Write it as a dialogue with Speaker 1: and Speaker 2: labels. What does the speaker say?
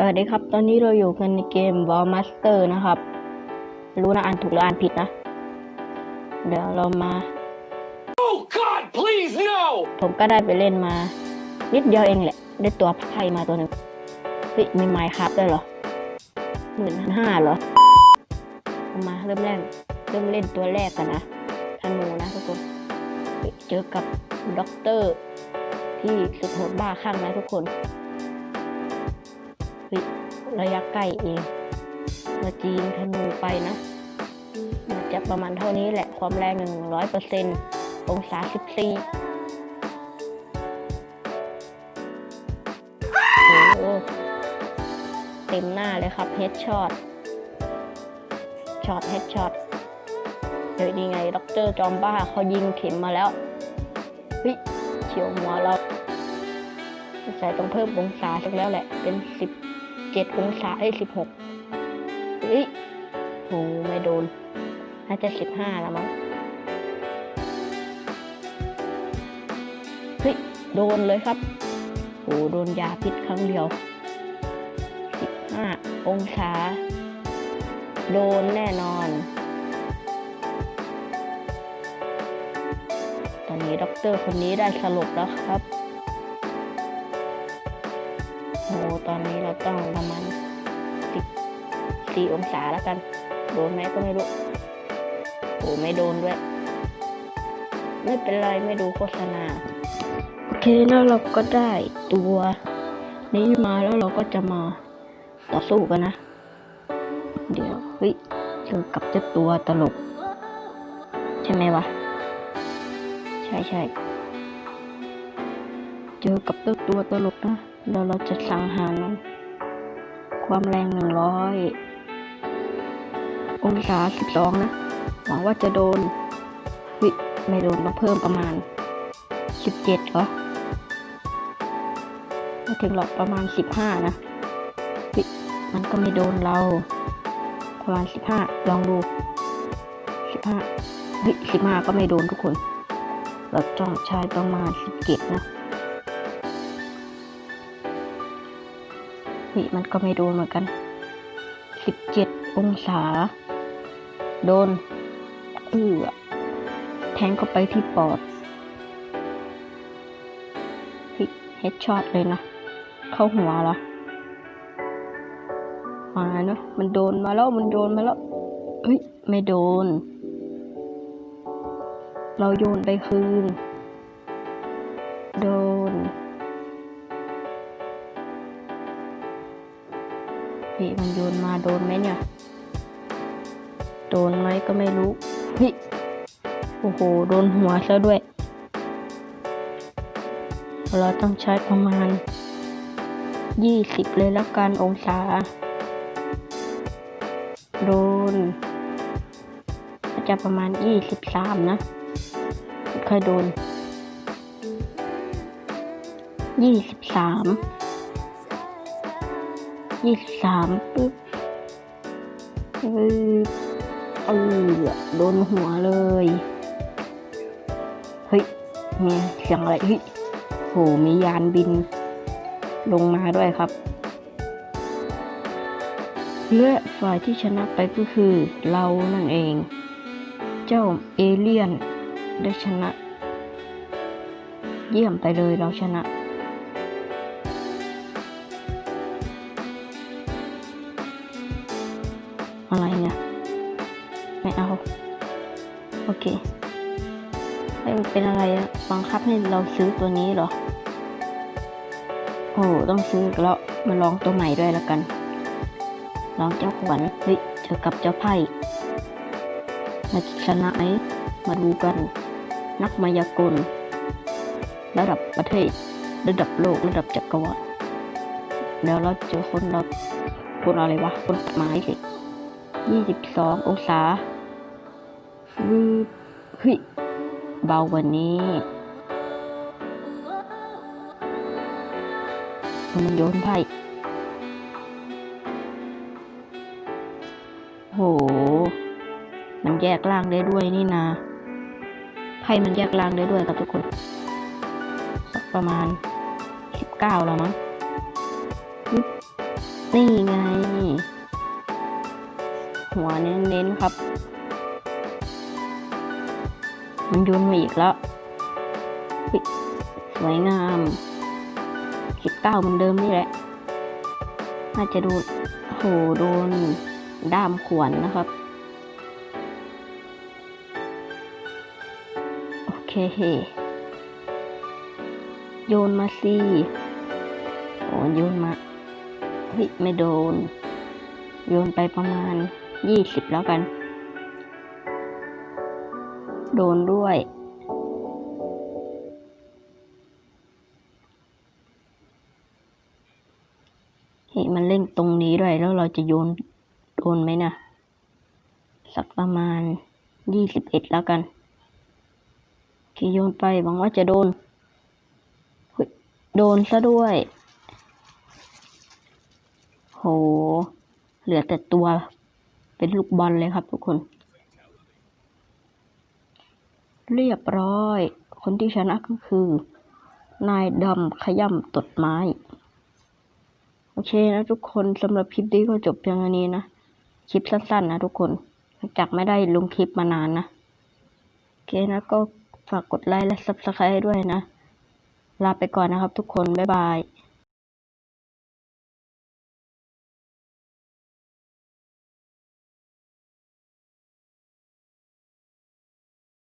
Speaker 1: สวัสดีครับ ตอนนี้เราอยู่กันในเกม War Master นะครับ รู้นะอ่านถูกหรืออ่านผิดนะ เดี๋ยวเรามา
Speaker 2: Oh God, please no!
Speaker 1: ผมก็ได้ไปเล่นมา นิดเดียวเองแหละ ได้ตัวไพ่มาตัวหนึ่งเฮ้ยมีไม้ครับด้วยเหรอหมื่นห้าเหรอเอามาเริ่มแรกเริ่มเล่นตัวแรกกันนะธนูนะทุกคนเฮ้ยเจอกับด็อกเตอร์ที่สุดโหดบ้าคลั่งนะทุกคน เฮ้ยระยะใกล้เองเราจีนธนูไปนะมันจะประมาณเท่านี้แหละ ความแรงหนึ่งร้อยเปอร์เซ็นต์องศาสิบสี่โอ้เต็มหน้าเลยครับเฮดช็อตช็อตเฮดช็อตเดี๋ยวดีไงด็อกเตอร์จอมบ้าเขายิงเข็มมาแล้วเฮ้ยเฉียวหัวเราใส่ต้องเพิ่มองศาสักแล้วแหละเป็นสิบ เจ็ดองศาไอ้สิบหกเฮ้ยโหไม่โดน น่าจะสิบห้าแล้วมั้ง เฮ้ย โดนเลยครับโอ้โดนยาพิษครั้งเดียวสิบห้าองศา โดนแน่นอน ตอนนี้ด็อกเตอร์คนนี้ได้สลบแล้วครับ โอ้ตอนนี้เราต้องประมาณสิบสี่องศาแล้วกัน โดนไหมก็ไม่รู้โอ้ไม่โดนด้วย ไม่เป็นไรไม่ดูโฆษณา โอเคแล้วเราก็ได้ตัวนี้มาแล้วเราก็จะมาต่อสู้กันนะ เดี๋ยวเฮ้ยเจอกับเจ้าตัวตลก ใช่ไหมวะ ใช่ใช่เจอกับเจ้าตัวตลกนะ แล้วเราจะสังหารมันความแรงหนึ่งร้อยองศาสิบสองนะ หวังว่าจะโดน วิไม่โดนต้องเพิ่มประมาณสิบเจ็ดเหรอไม่ถึงหรอกประมาณสิบห้านะ วิมันก็ไม่โดนเรา ประมาณสิบห้าลองดูสิบห้าวิสิบห้าก็ไม่โดนทุกคน เราต้องใช้ประมาณสิบเจ็ดนะิมันก็ไม่โดนเหมือนกันสิบเจ็ดองศา โดนเอือแทงเข้าไปที่ปอดพิกเฮดช็อตเลยนะ เข้าหัวเหรอมาเนอะมันโดนมาแล้วมันโดนมาแล้วเฮ้ย ไม่โดน เราโยนไปคืน โดน เฮ้ยมันโยนมาโดนไหมเนี่ย โดนไหมก็ไม่รู้เฮ้ยโอ้โห โดนหัวซะด้วย เราต้องใช้ประมาณยี่สิบเลยแล้วกันองศา โดน จะประมาณยี่สิบสามนะเคยโดน ยี่สิบสามยี่สิบปึ๊บเออเออโดนหัวเลย เฮ้ยมีเสียงอะไร เฮ้ยโหมียานบิน ลงมาด้วยครับ และฝ่ายที่ชนะไปก็คือเรานั่นเอง เจ้าเอเลี่ยนได้ชนะ เยี่ยมไปเลยเราชนะ เอ้มันเป็นอะไรบังคับให้เราซื้อตัวนี้เหรอ โอ้ต้องซื้อแล้วมาลองตัวใหม่ด้วยแล้วกัน ลองเจ้าขวัญเฮ้ยเจอกับเจ้าไพ่มาชนะไหมมาดูกัน นักมายากล ระดับประเทศ ระดับโลก ระดับจักรวาลแล้วเราเจอคนเราคนอะไรวะ คนไม้สิยี่สิบสององศาวืบเฮ้ย เบากว่านี้มันโยนไพ่โห มันแยกล่างได้ด้วยนี่นาไพ่มันแยกล่างได้ด้วยครับทุกคน สักประมาณสิบเก้าแล้วมั้งนี่ไง หัวเน้นๆครับ มันโยนมาอีกแล้ว สวยงามสิบเก้าเหมือนเดิมนี่แหละ น่าจะโดนโหโดนด้ามขวนนะครับ โอเคโยนมาสิโอ้โยนมา เฮ้ย ไม่โดน โยนไปประมาณยี่สิบแล้วกัน โดนด้วย เฮ้มันเล่นตรงนี้ด้วย แล้วเราจะโยนโดนไหมนะสักประมาณยี่สิบเอ็ดแล้วกันโอเคโยนไปหวังว่าจะโดน โดนซะด้วย โห เหลือแต่ตัวเป็นลูกบอลเลยครับทุกคน เรียบร้อย คนที่ชนะก็คือ นายดำขย่ำตดไม้ โอเคนะทุกคนสำหรับคลิปนี้ก็จบเพียงเท่านี้นะ คลิปสั้นๆนะทุกคนจากไม่ได้ลงคลิปมานานนะ โอเคนะก็ฝากกดไลค์และ Subscribe ด้วยนะ ลาไปก่อนนะครับทุกคน บ๊ายบาย